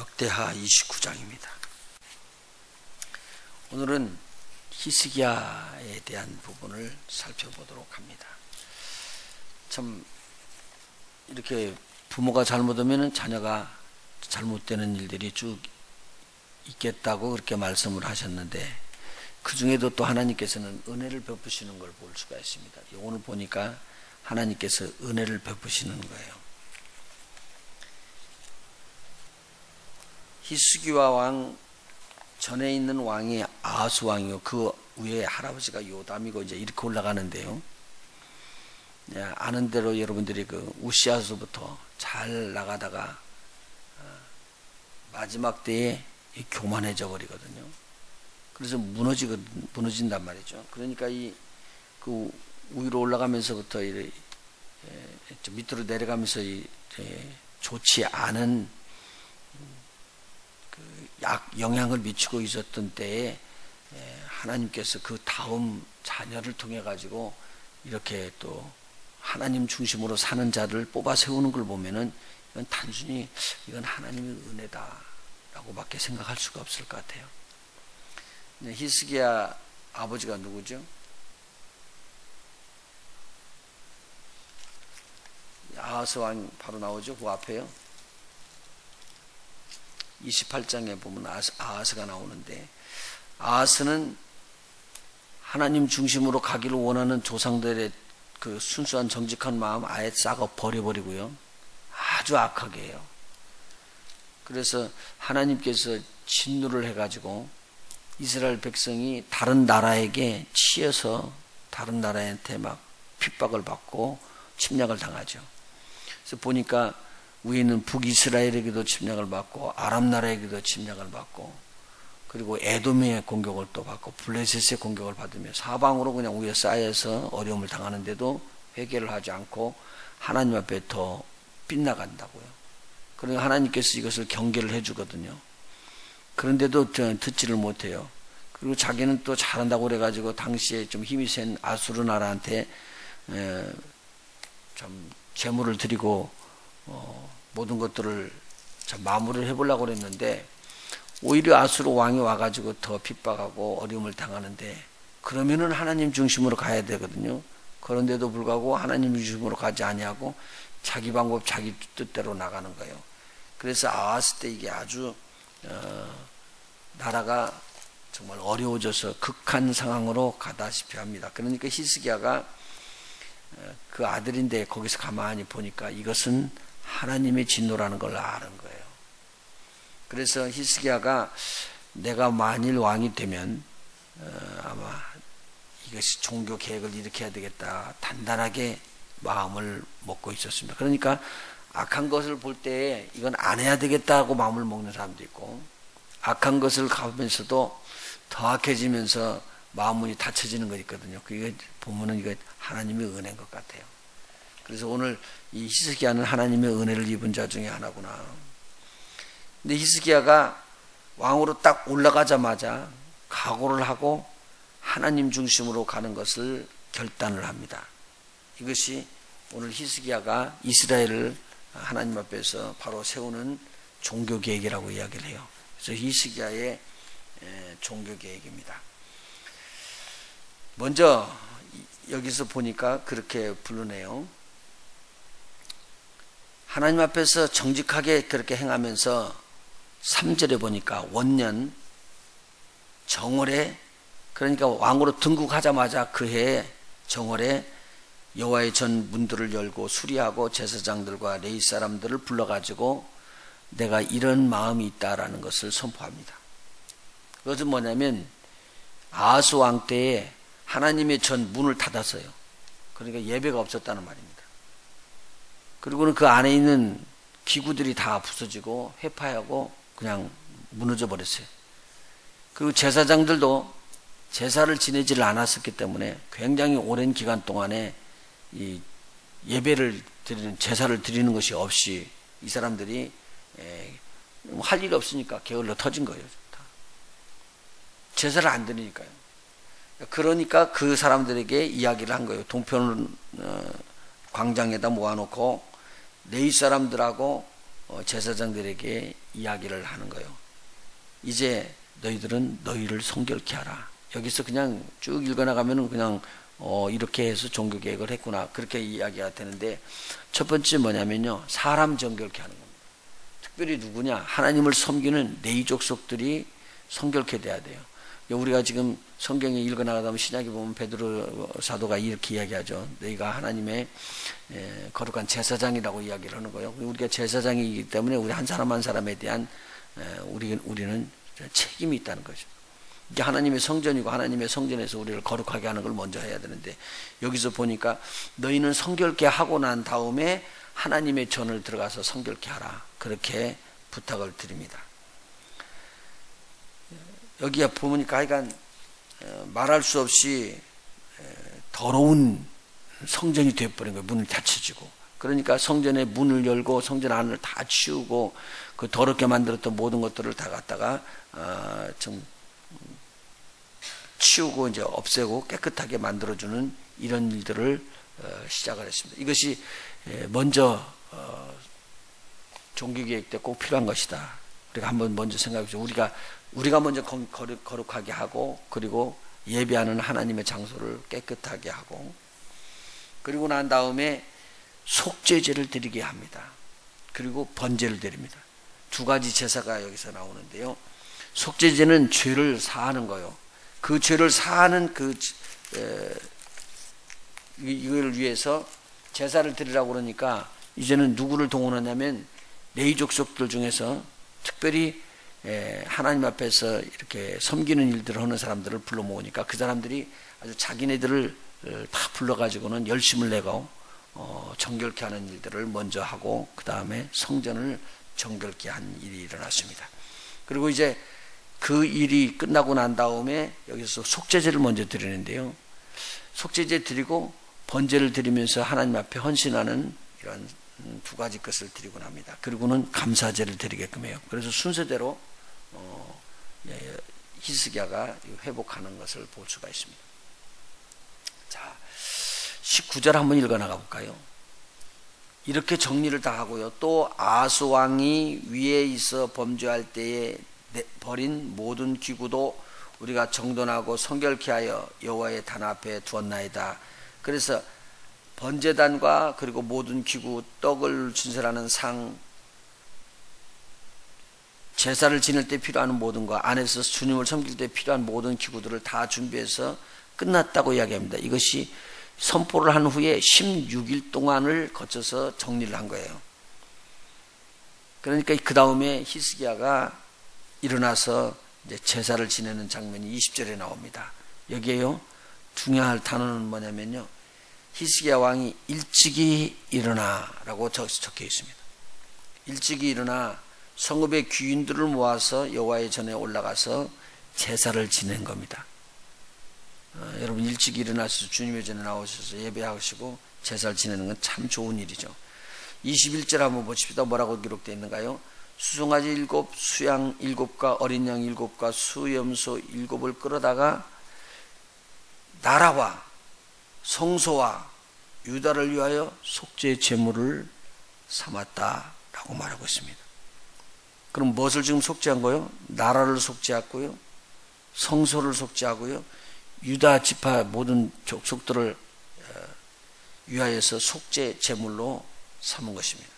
역대하 29장입니다. 오늘은 히스기야에 대한 부분을 살펴보도록 합니다. 참 이렇게 부모가 잘못하면 자녀가 잘못되는 일들이 쭉 있겠다고 그렇게 말씀을 하셨는데 그 중에도 또 하나님께서는 은혜를 베푸시는 걸 볼 수가 있습니다. 오늘 보니까 하나님께서 은혜를 베푸시는 거예요. 히스기와 왕 전에 있는 왕이 아하스 왕이요. 그 위에 할아버지가 요담이고 이제 이렇게 올라가는데요. 예, 아는 대로 여러분들이 그 우시아서부터 잘 나가다가 어, 마지막 때에 교만해져 버리거든요. 그래서 무너지거 무너진단 말이죠. 그러니까 이 그 위로 올라가면서부터 이 예, 밑으로 내려가면서 이 예, 좋지 않은 약 영향을 미치고 있었던 때에 하나님께서 그 다음 자녀를 통해 가지고 이렇게 또 하나님 중심으로 사는 자를 뽑아 세우는 걸 보면은 이건 단순히 이건 하나님의 은혜다라고밖에 생각할 수가 없을 것 같아요. 히스기야 아버지가 누구죠? 아하스 왕 바로 나오죠. 그 앞에요. 28장에 보면 아하스가 나오는데 아하스는 하나님 중심으로 가기를 원하는 조상들의 그 순수한 정직한 마음 아예 싹어 버려버리고요. 아주 악하게 해요. 그래서 하나님께서 진노를 해가지고 이스라엘 백성이 다른 나라에게 치여서 다른 나라한테 막 핍박을 받고 침략을 당하죠. 그래서 보니까 위에는 북이스라엘에게도 침략을 받고 아랍 나라에게도 침략을 받고 그리고 에돔의 공격을 또 받고 블레셋의 공격을 받으며 사방으로 그냥 위에 쌓여서 어려움을 당하는데도 회개를 하지 않고 하나님 앞에 더 빗나간다고요. 그러니까 하나님께서 이것을 경계를 해주거든요. 그런데도 듣지를 못해요. 그리고 자기는 또 잘한다고 그래가지고 당시에 좀 힘이 센 아수르 나라한테 좀 재물을 드리고 어, 모든 것들을 마무리를 해보려고 그랬는데 오히려 아수르 왕이 와가지고 더 핍박하고 어려움을 당하는데 그러면은 하나님 중심으로 가야 되거든요. 그런데도 불구하고 하나님 중심으로 가지 아니하고 자기 방법 자기 뜻대로 나가는 거예요. 그래서 아하스 때 이게 아주 어, 나라가 정말 어려워져서 극한 상황으로 가다시피 합니다. 그러니까 히스기야가 어, 그 아들인데 거기서 가만히 보니까 이것은 하나님의 진노라는 걸 아는 거예요. 그래서 히스기야가 내가 만일 왕이 되면 어, 아마 이것이 종교 계획을 일으켜야 되겠다 단단하게 마음을 먹고 있었습니다. 그러니까 악한 것을 볼 때 이건 안 해야 되겠다고 마음을 먹는 사람도 있고 악한 것을 가면서도 더 악해지면서 마음문이 닫혀지는 거 있거든요. 그게 보면은 이거 하나님의 은혜인 것 같아요. 그래서 오늘 이 히스기야는 하나님의 은혜를 입은 자 중에 하나구나. 근데 히스기야가 왕으로 딱 올라가자마자 각오를 하고 하나님 중심으로 가는 것을 결단을 합니다. 이것이 오늘 히스기야가 이스라엘을 하나님 앞에서 바로 세우는 종교 계획이라고 이야기를 해요. 그래서 히스기야의 종교 계획입니다. 먼저 여기서 보니까 그렇게 부르네요. 하나님 앞에서 정직하게 그렇게 행하면서 3절에 보니까 원년 정월에 그러니까 왕으로 등극하자마자 그 해에 정월에 여호와의 전 문들을 열고 수리하고 제사장들과 레이 사람들을 불러가지고 내가 이런 마음이 있다라는 것을 선포합니다. 그것은 뭐냐면 아하스 왕 때에 하나님의 전 문을 닫았어요. 그러니까 예배가 없었다는 말입니다. 그리고는 그 안에 있는 기구들이 다 부서지고 회파하고 그냥 무너져 버렸어요. 그리고 제사장들도 제사를 지내지를 않았었기 때문에 굉장히 오랜 기간 동안에 이 예배를 드리는 제사를 드리는 것이 없이 이 사람들이 할일 없으니까 게을러 터진 거예요. 제사를 안 드리니까요. 그러니까 그 사람들에게 이야기를 한 거예요. 동편 어, 광장에다 모아놓고 레이 사람들하고 어, 제사장들에게 이야기를 하는 거예요. 이제 너희들은 너희를 성결케 하라. 여기서 그냥 쭉 읽어나가면은 그냥 어, 이렇게 해서 종교 계획을 했구나. 그렇게 이야기가 되는데 첫 번째 뭐냐면요. 사람 정결케 하는 겁니다. 특별히 누구냐? 하나님을 섬기는 네이 족속들이 성결케 돼야 돼요. 우리가 지금 성경에 읽어 나가다 보면 신약에 보면 베드로 사도가 이렇게 이야기하죠. 너희가 하나님의 거룩한 제사장이라고 이야기를 하는 거예요. 우리가 제사장이기 때문에 우리 한 사람 한 사람에 대한 우리, 우리는 책임이 있다는 거죠. 이게 하나님의 성전이고 하나님의 성전에서 우리를 거룩하게 하는 걸 먼저 해야 되는데 여기서 보니까 너희는 성결케 하고 난 다음에 하나님의 전을 들어가서 성결케 하라. 그렇게 부탁을 드립니다. 여기에 보니까 하여간 어, 말할 수 없이 더러운 성전이 되어버린 거예요. 문을 닫혀지고. 그러니까 성전의 문을 열고 성전 안을 다 치우고 그 더럽게 만들었던 모든 것들을 다 갖다가 어, 좀 치우고 이제 없애고 깨끗하게 만들어주는 이런 일들을 어, 시작을 했습니다. 이것이 먼저 종교계획 때꼭 필요한 것이다. 우리가 한번 먼저 생각해 보죠. 우리가 우리가 먼저 거룩, 거룩하게 하고 그리고 예배하는 하나님의 장소를 깨끗하게 하고 그리고 난 다음에 속죄제를 드리게 합니다. 그리고 번제를 드립니다. 두 가지 제사가 여기서 나오는데요. 속죄제는 죄를 사하는 거요. 그 죄를 사하는 그 에, 이걸 위해서 제사를 드리라고 그러니까 이제는 누구를 동원하냐면 레이 족속들 중에서 특별히 예, 하나님 앞에서 이렇게 섬기는 일들을 하는 사람들을 불러 모으니까 그 사람들이 아주 자기네들을 어, 다 불러가지고는 열심을 내고 어, 정결케 하는 일들을 먼저 하고 그 다음에 성전을 정결케 한 일이 일어났습니다. 그리고 이제 그 일이 끝나고 난 다음에 여기서 속죄제를 먼저 드리는데요. 속죄제 드리고 번제를 드리면서 하나님 앞에 헌신하는 이런 두 가지 것을 드리고 납니다. 그리고는 감사제를 드리게끔 해요. 그래서 순서대로 어, 예, 히스기야가 회복하는 것을 볼 수가 있습니다. 자, 19절 한번 읽어 나가 볼까요? 이렇게 정리를 다 하고요. 또 아스 왕이 위에 있어 범죄할 때에 버린 모든 기구도 우리가 정돈하고 성결케 하여 여호와의 단 앞에 두었나이다. 그래서 번제단과 그리고 모든 기구 떡을 진설하는 상 제사를 지낼 때 필요한 모든 것 안에서 주님을 섬길 때 필요한 모든 기구들을 다 준비해서 끝났다고 이야기합니다. 이것이 선포를 한 후에 16일 동안을 거쳐서 정리를 한 거예요. 그러니까 그 다음에 히스기야가 일어나서 이제 제사를 지내는 장면이 20절에 나옵니다. 여기에요. 중요할 단어는 뭐냐면요. 히스기야 왕이 일찍이 일어나라고 적혀 있습니다. 일찍이 일어나 성읍의 귀인들을 모아서 여호와의 전에 올라가서 제사를 지낸 겁니다. 어, 여러분 일찍 일어나서 주님의 전에 나오셔서 예배하시고 제사를 지내는 건 참 좋은 일이죠. 21절 한번 보십시다. 뭐라고 기록되어 있는가요? 수송아지 일곱, 수양 일곱과 어린 양 일곱과 수염소 일곱을 끌어다가 나라와 성소와 유다를 위하여 속죄 제물을 삼았다라고 말하고 있습니다. 그럼 무엇을 지금 속죄한 거요? 나라를 속죄했고요. 성소를 속죄하고요. 유다 지파 모든 족속들을 어, 위하여서 속죄 제물로 삼은 것입니다.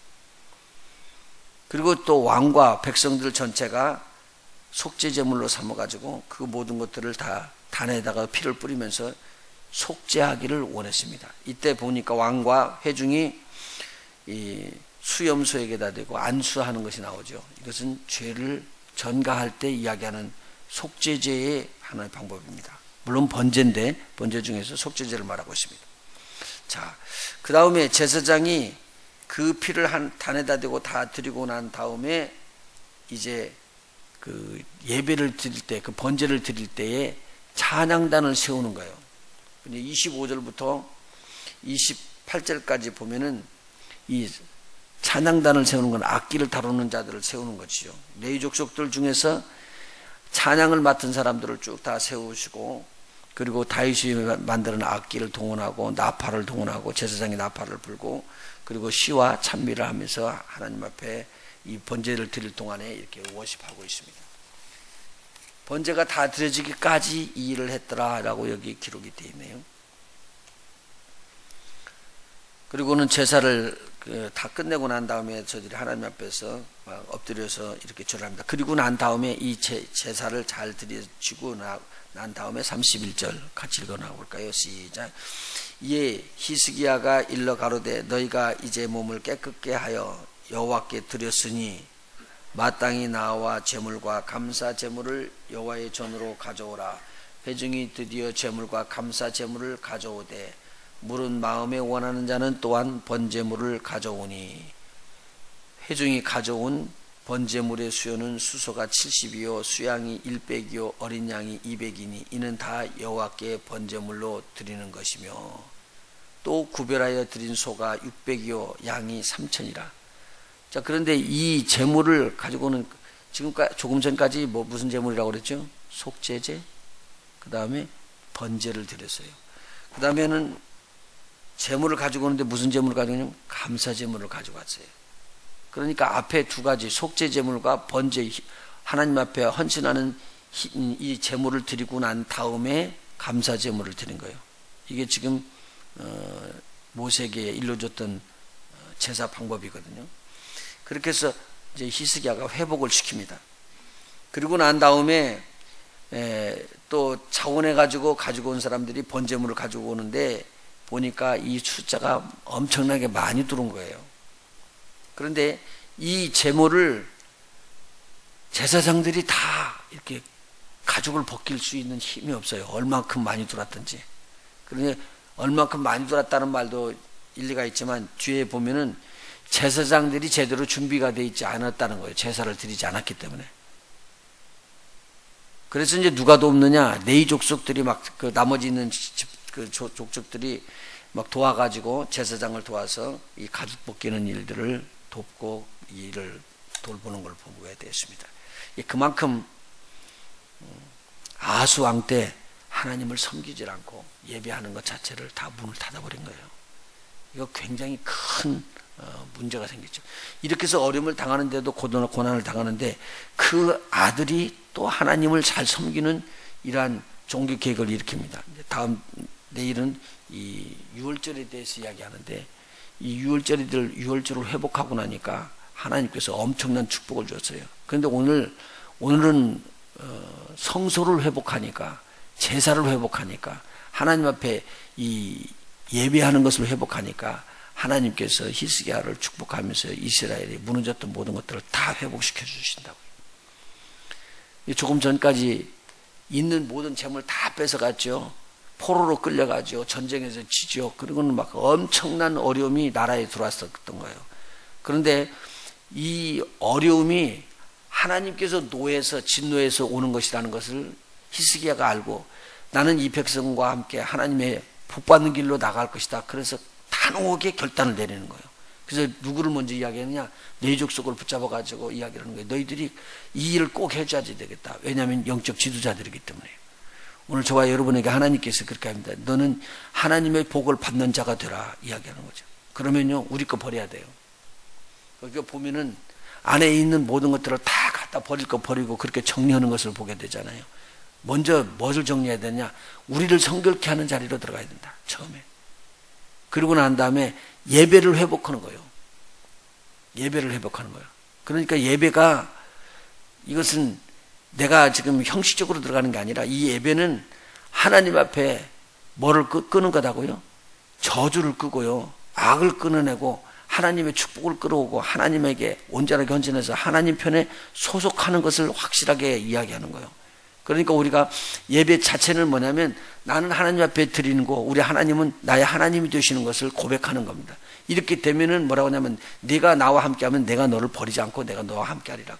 그리고 또 왕과 백성들 전체가 속죄 제물로 삼아 가지고 그 모든 것들을 다 단에다가 피를 뿌리면서 속죄하기를 원했습니다. 이때 보니까 왕과 회중이 이 수염소에게다 대고 안수하는 것이 나오죠. 이것은 죄를 전가할 때 이야기하는 속죄제의 하나의 방법입니다. 물론 번제인데 번제 중에서 속죄제를 말하고 있습니다. 자, 그 다음에 제사장이 그 피를 한 단에다 대고 다 드리고 난 다음에 이제 그 예배를 드릴 때, 그 번제를 드릴 때에 찬양단을 세우는 거예요. 25절부터 28절까지 보면은 이 찬양단을 세우는 건 악기를 다루는 자들을 세우는 것이죠. 레이 족속들 중에서 찬양을 맡은 사람들을 쭉 다 세우시고 그리고 다윗이 만드는 악기를 동원하고 나팔을 동원하고 제사장이 나팔을 불고 그리고 시와 찬미를 하면서 하나님 앞에 이 번제를 드릴 동안에 이렇게 워십하고 있습니다. 번제가 다 드려지기까지 이 일을 했더라라고 여기 기록이 되어 있네요. 그리고는 제사를 그다 끝내고 난 다음에 저들이 하나님 앞에서 엎드려서 이렇게 절합니다. 그리고 난 다음에 이 제, 제사를 잘 드려지고 나, 난 다음에 31절 같이 읽어 나볼까요? 시작. 이에 히스기야가 일러 가로되 너희가 이제 몸을 깨끗게 하여 여호와께 드렸으니 마땅히 나와 제물과 감사 제물을 여호와의 전으로 가져오라. 회중이 드디어 제물과 감사 제물을 가져오되 물은 마음에 원하는 자는 또한 번제물을 가져오니 회중이 가져온 번제물의 수요는 수소가 70이요 수양이 100이요 어린 양이 200이니 이는 다 여호와께 번제물로 드리는 것이며 또 구별하여 드린 소가 600이요 양이 3천이라 자 그런데 이 제물을 가지고는 지금까지 조금 전까지 뭐 무슨 제물이라고 그랬죠 속죄제 그 다음에 번제를 드렸어요 그 다음에는 재물을 가지고 오는데 무슨 재물을 가지고 오냐면 감사 재물을 가지고 왔어요. 그러니까 앞에 두 가지 속죄 재물과 번제 하나님 앞에 헌신하는 이 재물을 드리고 난 다음에 감사 재물을 드린 거예요. 이게 지금 어, 모세에게 일러줬던 어, 제사 방법이거든요. 그렇게 해서 이제 히스기야가 회복을 시킵니다. 그리고 난 다음에 에, 또 자원해 가지고 가지고 온 사람들이 번제물을 가지고 오는데 보니까 이 숫자가 엄청나게 많이 들어온 거예요. 그런데 이 제모를 제사장들이 다 이렇게 가죽을 벗길 수 있는 힘이 없어요. 얼만큼 많이 들어왔든지. 그러니 얼만큼 많이 들어왔다는 말도 일리가 있지만 뒤에 보면은 제사장들이 제대로 준비가 되어 있지 않았다는 거예요. 제사를 드리지 않았기 때문에. 그래서 이제 누가 돕느냐? 네이 족속들이 막 그 나머지 있는 집, 그 족족들이 막 도와가지고 제사장을 도와서 이 가죽 벗기는 일들을 돕고 이 일을 돌보는 걸 보게 되었습니다. 그만큼 음, 아수왕 때 하나님을 섬기질 않고 예배하는 것 자체를 다 문을 닫아버린 거예요. 이거 굉장히 큰 어, 문제가 생겼죠. 이렇게 해서 어려움을 당하는데도 고난을 당하는데 그 아들이 또 하나님을 잘 섬기는 이러한 종교 계획을 일으킵니다. 다음 내일은 이 유월절에 대해서 이야기하는데 이 유월절이들 유월절을 회복하고 나니까 하나님께서 엄청난 축복을 줬어요. 그런데 오늘 오늘은 어, 성소를 회복하니까 제사를 회복하니까 하나님 앞에 이 예배하는 것을 회복하니까 하나님께서 히스기야를 축복하면서 이스라엘이 무너졌던 모든 것들을 다 회복시켜 주신다고요. 조금 전까지 있는 모든 재물 다 뺏어갔죠. 포로로 끌려가죠. 전쟁에서 지죠. 그리고는 막 엄청난 어려움이 나라에 들어왔었던 거예요. 그런데 이 어려움이 하나님께서 노에서 진노에서 오는 것이라는 것을 히스기야가 알고 나는 이 백성과 함께 하나님의 복받는 길로 나갈 것이다. 그래서 단호하게 결단을 내리는 거예요. 그래서 누구를 먼저 이야기하느냐? 네 족속을 붙잡아 가지고 이야기하는 거예요. 너희들이 이 일을 꼭 해줘야지 되겠다. 왜냐하면 영적 지도자들이기 때문에. 오늘 저와 여러분에게 하나님께서 그렇게 합니다. 너는 하나님의 복을 받는 자가 되라 이야기하는 거죠. 그러면요 우리 거 버려야 돼요. 여기 보면은 안에 있는 모든 것들을 다 갖다 버릴 거 버리고 그렇게 정리하는 것을 보게 되잖아요. 먼저 무엇을 정리해야 되냐? 우리를 성결케 하는 자리로 들어가야 된다. 처음에. 그리고 난 다음에 예배를 회복하는 거예요. 예배를 회복하는 거예요. 그러니까 예배가 이것은 내가 지금 형식적으로 들어가는 게 아니라 이 예배는 하나님 앞에 뭐를 끄는 거다고요? 저주를 끄고요. 악을 끊어내고 하나님의 축복을 끌어오고 하나님에게 온전하게 헌신해서 하나님 편에 소속하는 것을 확실하게 이야기하는 거예요. 그러니까 우리가 예배 자체는 뭐냐면 나는 하나님 앞에 드리는 거, 우리 하나님은 나의 하나님이 되시는 것을 고백하는 겁니다. 이렇게 되면은 뭐라고 하냐면 네가 나와 함께하면 내가 너를 버리지 않고 내가 너와 함께하리라.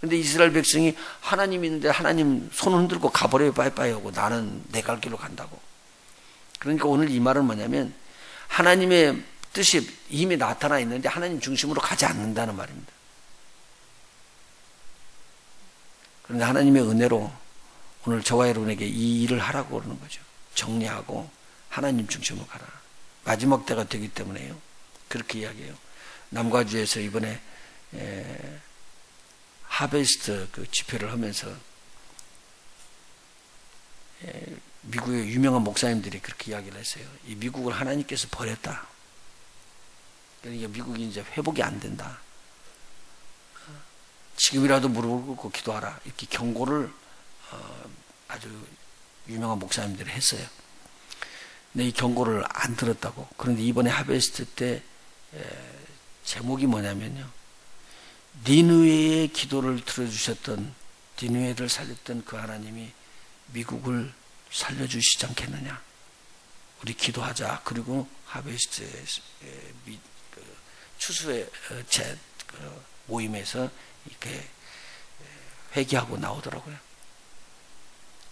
근데 이스라엘 백성이 하나님 있는데 하나님 손 흔들고 가버려요 빠이빠이 하고 나는 내 갈 길로 간다고. 그러니까 오늘 이 말은 뭐냐면 하나님의 뜻이 이미 나타나 있는데 하나님 중심으로 가지 않는다는 말입니다. 그런데 하나님의 은혜로 오늘 저와 여러분에게 이 일을 하라고 그러는 거죠. 정리하고 하나님 중심으로 가라. 마지막 때가 되기 때문에요. 그렇게 이야기해요. 남과주에서 이번에 에, 하베스트 그 집회를 하면서 에, 미국의 유명한 목사님들이 그렇게 이야기를 했어요. 이 미국을 하나님께서 버렸다. 그러니까 미국이 이제 회복이 안 된다. 지금이라도 무릎을 꿇고 기도하라. 이렇게 경고를 어, 아주 유명한 목사님들이 했어요. 근데 이 경고를 안 들었다고. 그런데 이번에 하베스트 때 에, 제목이 뭐냐면요. 니누에의 기도를 들어주셨던 니누에를 살렸던 그 하나님이 미국을 살려주시지 않겠느냐. 우리 기도하자. 그리고 하베스트의 그 추수의 어, 제그 모임에서 이렇게 회개하고 나오더라고요.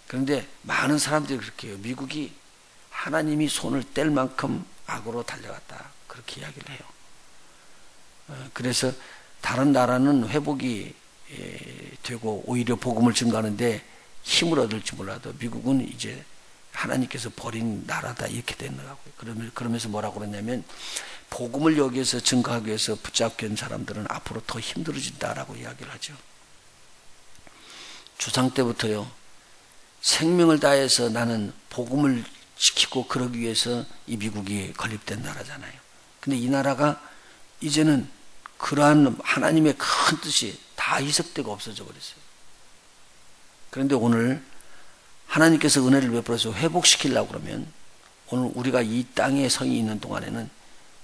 그런데 많은 사람들이 그렇게 해요. 미국이 하나님이 손을 뗄 만큼 악으로 달려갔다. 그렇게 이야기를 해요. 어, 그래서 다른 나라는 회복이 되고 오히려 복음을 증가하는데 힘을 얻을지 몰라도 미국은 이제 하나님께서 버린 나라다 이렇게 되더라고요. 그러면서 뭐라고 그러냐면 복음을 여기에서 증가하기 위해서 붙잡게 된 사람들은 앞으로 더 힘들어진다라고 이야기를 하죠. 주상 때부터요. 생명을 다해서 나는 복음을 지키고 그러기 위해서 이 미국이 건립된 나라잖아요. 근데 이 나라가 이제는 그러한 하나님의 큰 뜻이 다 희석되고 없어져 버렸어요. 그런데 오늘 하나님께서 은혜를 베풀어서 회복시키려고 그러면 오늘 우리가 이 땅에 성이 있는 동안에는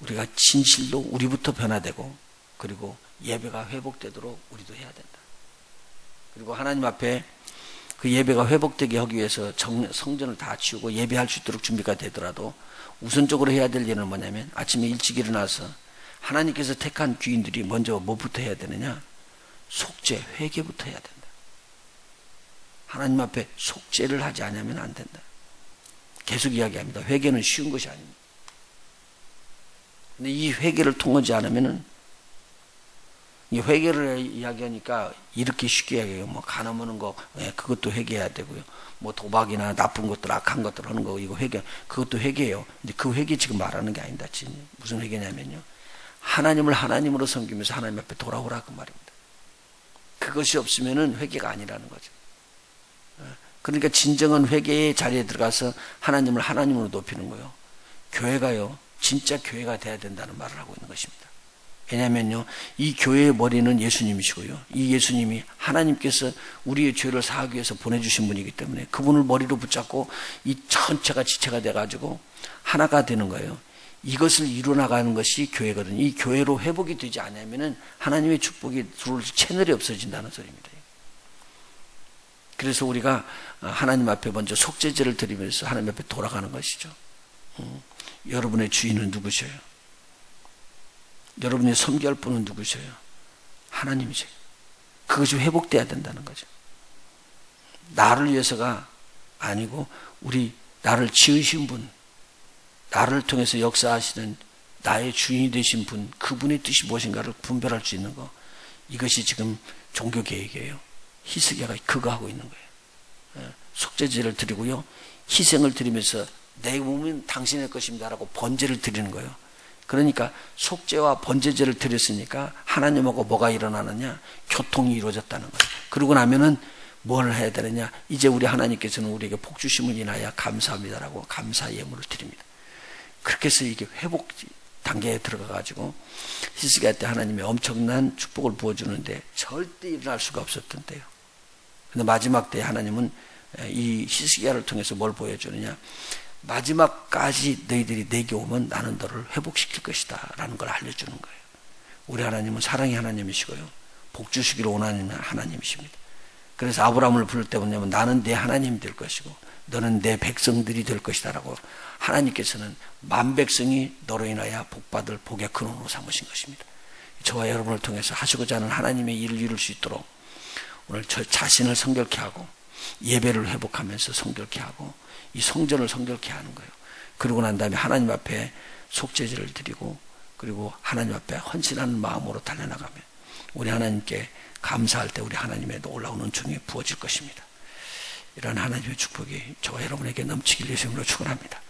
우리가 진실로 우리부터 변화되고 그리고 예배가 회복되도록 우리도 해야 된다. 그리고 하나님 앞에 그 예배가 회복되게 하기 위해서 성전을 다 치우고 예배할 수 있도록 준비가 되더라도 우선적으로 해야 될 일은 뭐냐면 아침에 일찍 일어나서 하나님께서 택한 귀인들이 먼저 뭐부터 해야 되느냐? 속죄, 회개부터 해야 된다. 하나님 앞에 속죄를 하지 않으면 안 된다. 계속 이야기합니다. 회개는 쉬운 것이 아닙니다. 근데 이 회개를 통하지 않으면은 이 회개를 이야기하니까 이렇게 쉽게 이야기해요. 뭐 간어먹는 거 예, 그것도 회개해야 되고요. 뭐 도박이나 나쁜 것들 악한 것들 하는 거 이거 회개 그것도 회개예요. 근데 그 회개 지금 말하는 게 아니다. 무슨 회개냐면요. 하나님을 하나님으로 섬기면서 하나님 앞에 돌아오라 그 말입니다. 그것이 없으면은 회개가 아니라는 거죠. 예, 그러니까 진정한 회개의 자리에 들어가서 하나님을 하나님으로 높이는 거예요. 교회가요. 진짜 교회가 돼야 된다는 말을 하고 있는 것입니다. 왜냐면요, 이 교회의 머리는 예수님이시고요. 이 예수님이 하나님께서 우리의 죄를 사하기 위해서 보내주신 분이기 때문에 그분을 머리로 붙잡고 이 전체가 지체가 돼가지고 하나가 되는 거예요. 이것을 이루어나가는 것이 교회거든요. 이 교회로 회복이 되지 않으면 하나님의 축복이 들어올 채널이 없어진다는 소리입니다. 그래서 우리가 하나님 앞에 먼저 속죄제를 드리면서 하나님 앞에 돌아가는 것이죠. 음. 여러분의 주인은 누구셔요? 여러분이 섬기할 분은 누구셔요? 하나님이세요. 그것이 회복돼야 된다는 거죠. 나를 위해서가 아니고 우리 나를 지으신 분, 나를 통해서 역사하시는 나의 주인이 되신 분, 그분의 뜻이 무엇인가를 분별할 수 있는 거. 이것이 지금 종교 계획이에요. 희석이가 그거 하고 있는 거예요. 예, 속죄제를 드리고요. 희생을 드리면서 내 몸은 당신의 것입니다라고 번제를 드리는 거예요. 그러니까 속죄와 번제제를 드렸으니까 하나님하고 뭐가 일어나느냐? 교통이 이루어졌다는 거예요. 그러고 나면은 뭘 해야 되느냐? 이제 우리 하나님께서는 우리에게 복 주심을 인하여 감사합니다라고 감사 예물을 드립니다. 그렇게 해서 이게 회복 단계에 들어가 가지고 히스기야 때 하나님이 엄청난 축복을 부어 주는데 절대 일어날 수가 없었던 때요. 근데 마지막 때 하나님은 이 히스기야를 통해서 뭘 보여 주느냐? 마지막까지 너희들이 내게 오면 나는 너를 회복시킬 것이다. 라는 걸 알려주는 거예요. 우리 하나님은 사랑의 하나님이시고요. 복 주시기를 원하는 하나님이십니다. 그래서 아브라함을 부를 때 뭐냐면 나는 내 하나님이 될 것이고 너는 내 백성들이 될 것이다. 라고 하나님께서는 만 백성이 너로 인하여 복받을 복의 근원으로 삼으신 것입니다. 저와 여러분을 통해서 하시고자 하는 하나님의 일을 이룰 수 있도록 오늘 저 자신을 성결케 하고 예배를 회복하면서 성결케 하고 이 성전을 성결케 하는 거예요. 그러고 난 다음에 하나님 앞에 속죄제를 드리고 그리고 하나님 앞에 헌신하는 마음으로 달려나가면 우리 하나님께 감사할 때 우리 하나님의 놀라운 은총이 부어질 것입니다. 이런 하나님의 축복이 저와 여러분에게 넘치길 예수님으로 축원합니다.